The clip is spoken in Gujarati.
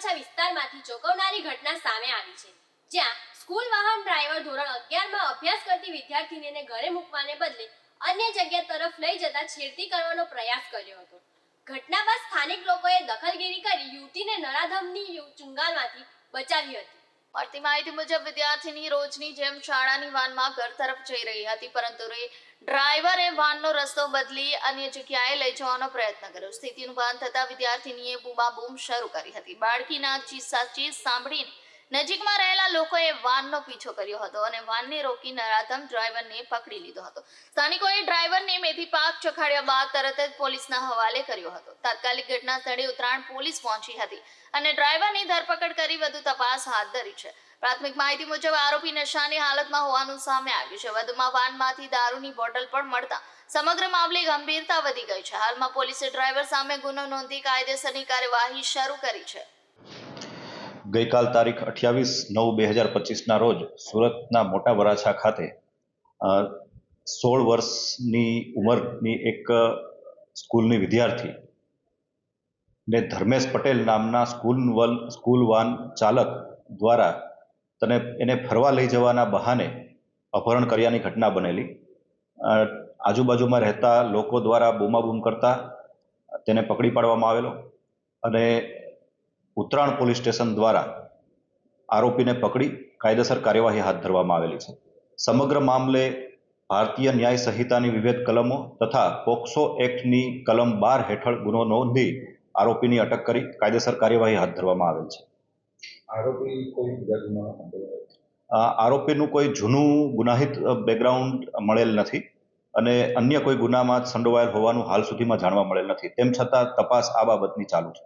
વરાછા વિસ્તારમાંથી ચોંકાવનારી ઘટના સામે આવી છે, જ્યાં સ્કૂલ વાહન ડ્રાઈવર ધોરણ અગિયારમાં અભ્યાસ કરતી વિદ્યાર્થીનીને ઘરે મૂકવાને બદલે અન્ય જગ્યા તરફ લઈ જતા છેડતી કરવાનો પ્રયાસ કર્યો હતો. ઘટના બાદ સ્થાનિક લોકોએ દખલગીરી કરી યુવતીને નરાધમની ચુંગાલમાંથી બચાવી હતી. મળતી માહિતી મુજબ, વિદ્યાર્થીની રોજની જેમ શાળાની વાનમાં ઘર તરફ જઈ રહી હતી, પરંતુ ડ્રાઈવરે વાનનો રસ્તો બદલી અન્ય જગ્યાએ લઈ જવાનો પ્રયત્ન કર્યો. સ્થિતિનું ભાન થતા વિદ્યાર્થીનીએ બૂમાબૂમ શરૂ કરી હતી. બાળકીના ચીસા ચીસ સાંભળીને નજીકમાં રહેલા લોકોએ વાનનો પીછો કર્યો હતો અને વાનને રોકી નરાધમ ડ્રાઈવરને પકડી લીધો હતો. સ્થાનિકોએ ડ્રાઈવરને મેથી પાક ચખાડ્યા બાદ તરત જ પોલીસના હવાલે કર્યો હતો. તાત્કાલિક ઘટના સ્થળે ઉત્તરાયણ પોલીસ પહોંચી હતી અને ડ્રાઈવરની ધરપકડ કરી વધુ તપાસ હાથ ધરી છે. પ્રાથમિક માહિતી મુજબ, આરોપી નશાની હાલતમાં હોવાનું સામે આવ્યું છે. વધુમાં વાનમાંથી દારૂની બોટલ પણ મળતા સમગ્ર મામલે ગંભીરતા વધી ગઈ છે. હાલમાં પોલીસે ડ્રાઈવર સામે ગુનો નોંધી કાયદેસરની કાર્યવાહી શરૂ કરી છે. ગઈકાલ તારીખ અઠ્યાવીસ નવ બે હજાર પચીસના રોજ સુરતના મોટા વરાછા ખાતે સોળ વર્ષની ઉંમરની એક સ્કૂલની વિદ્યાર્થી ને ધર્મેશ પટેલ નામના સ્કૂલ વન, સ્કૂલ વાન ચાલક દ્વારા તને, એને ફરવા લઈ જવાના બહાને અપહરણ કર્યાની ઘટના બનેલી. આજુબાજુમાં રહેતા લોકો દ્વારા બૂમાબૂમ કરતા તેને પકડી પાડવામાં આવેલો અને ઉત્તરાયણ પોલીસ સ્ટેશન દ્વારા આરોપીને પકડી કાયદેસર કાર્યવાહી હાથ ધરવામાં આવેલી છે. સમગ્ર મામલે ભારતીય ન્યાય સંહિતાની વિવિધ કલમો તથા પોક્સો એક્ટની કલમ બાર હેઠળ ગુનો નોંધી આરોપીની અટક કરી કાયદેસર કાર્યવાહી હાથ ધરવામાં આવેલ છે. આરોપી કોઈ બીજા આરોપીનું કોઈ જૂનું ગુનાહિત બેકગ્રાઉન્ડ મળેલ નથી અને અન્ય કોઈ ગુનામાં સંડોવાયેલ હોવાનું હાલ સુધીમાં જાણવા મળેલ નથી. તેમ છતાં તપાસ આ બાબતની ચાલુ છે.